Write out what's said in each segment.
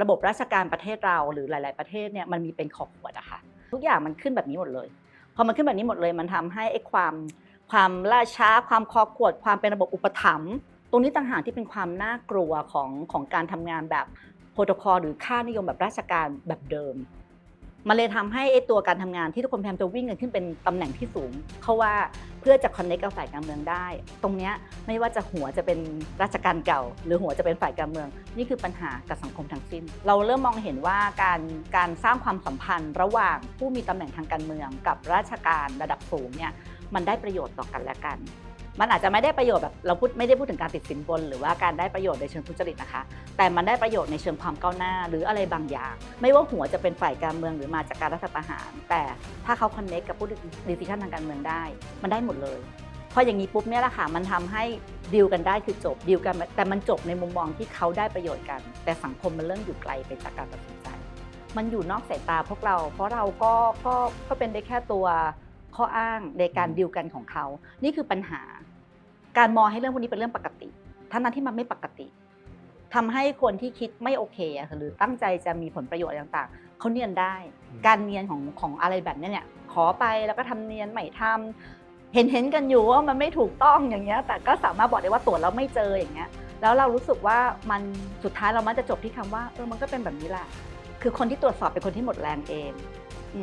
ระบบราชการประเทศเราหรือหลาย ๆ ประเทศเนี่ยมันมีเป็นขอบขวดอะค่ะทุกอย่างมันขึ้นแบบนี้หมดเลย พอมันขึ้นแบบนี้หมดเลย มันทำให้ไอ้ความความล่าช้า ความคอขวด ความเป็นระบบอุปถัมภ์ตรงนี้ต่างหากที่เป็นความน่ากลัวของของการทำงานแบบโปรโตคอลหรือค่านิยมแบบราชการแบบเดิม มันเลยทำให้ไอ้ตัวการทำงานที่ทุกคนพยายามจะวิ่งกันขึ้นเป็นตำแหน่งที่สูงเขาว่าเพื่อจะคอนเนคกับฝ่ายการเมืองได้ ตรงเนี้ยไม่ว่าจะหัวจะเป็นราชการเก่า หรือหัวจะเป็นฝ่ายการเมือง นี่คือปัญหากับสังคมทั้งสิ้น เราเริ่มมองเห็นว่าการการสร้างความสัมพันธ์ระหว่างผู้มีตำแหน่งทางการเมือง กับราชการระดับสูงเนี่ยมันได้ประโยชน์ต่อกันและกัน มันอาจจะไม่ได้ประโยชน์แบบเราพูดไม่ได้พูดถึงการติดสินบน หรือว่าการได้ประโยชน์ในเชิงทุจริตนะคะ แต่มันได้ประโยชน์ในเชิงความก้าวหน้า หรืออะไรบางอย่าง ไม่ว่าหัวจะเป็นฝ่ายการเมืองหรือมาจากการรัฐประหาร แต่ถ้าเขาคอนเนคกับผู้ดิสิชันทางการเมืองได้ มันได้หมดเลยพออย่างนี้ปุ๊บเนี่ยแหละค่ะมันทำให้ดีลกันได้คือจบดีลกัน แต่มันจบในมุมมองที่เขาได้ประโยชน์กัน แต่สังคมมันเริ่มอยู่ไกลไปจากการตัดสินใจ มันอยู่นอกสายตาพวกเรา เพราะเราก็ก็ก็เป็นได้แค่ตัว ข้ออ้างในการดีลกันของเขา นี่คือปัญหา การมองให้เรื่องพวกนี้เป็นเรื่องปกติทั้งนั้นที่มันไม่ปกติทำให้คนที่คิดไม่โอเคอะหรือตั้งใจจะมีผลประโยชน์อะไรต่างๆเขาเนียนได้อืมการเนียนของของอะไรแบบเนี้ยเนี่ย ขอไปแล้วก็ทำเนียนไม่ทำเห็นเห็นกันอยู่ว่ามันไม่ถูกต้องอย่างเงี้ย แต่ก็สามารถบอกได้ว่าตรวจแล้วไม่เจออย่างเงี้ย แล้วเรารู้สึกว่ามันสุดท้ายเรามันจะจบที่คำว่าเออมันก็เป็นแบบนี้แหละคือคนที่ตรวจสอบเป็นคนที่หมดแรงเอง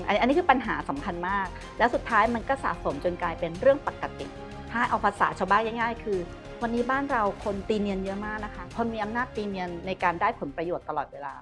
อันนี้อันนี้คือปัญหาสำคัญมาก แล้วสุดท้ายมันก็สะสมจนกลายเป็นเรื่องปกติ ถ้าเอาภาษาชาวบ้านง่าย ๆ คือ วันนี้บ้านเราคนตีเนียนเยอะมากนะคะ คนมีอำนาจตีเนียนในการได้ผลประโยชน์ตลอดเวลา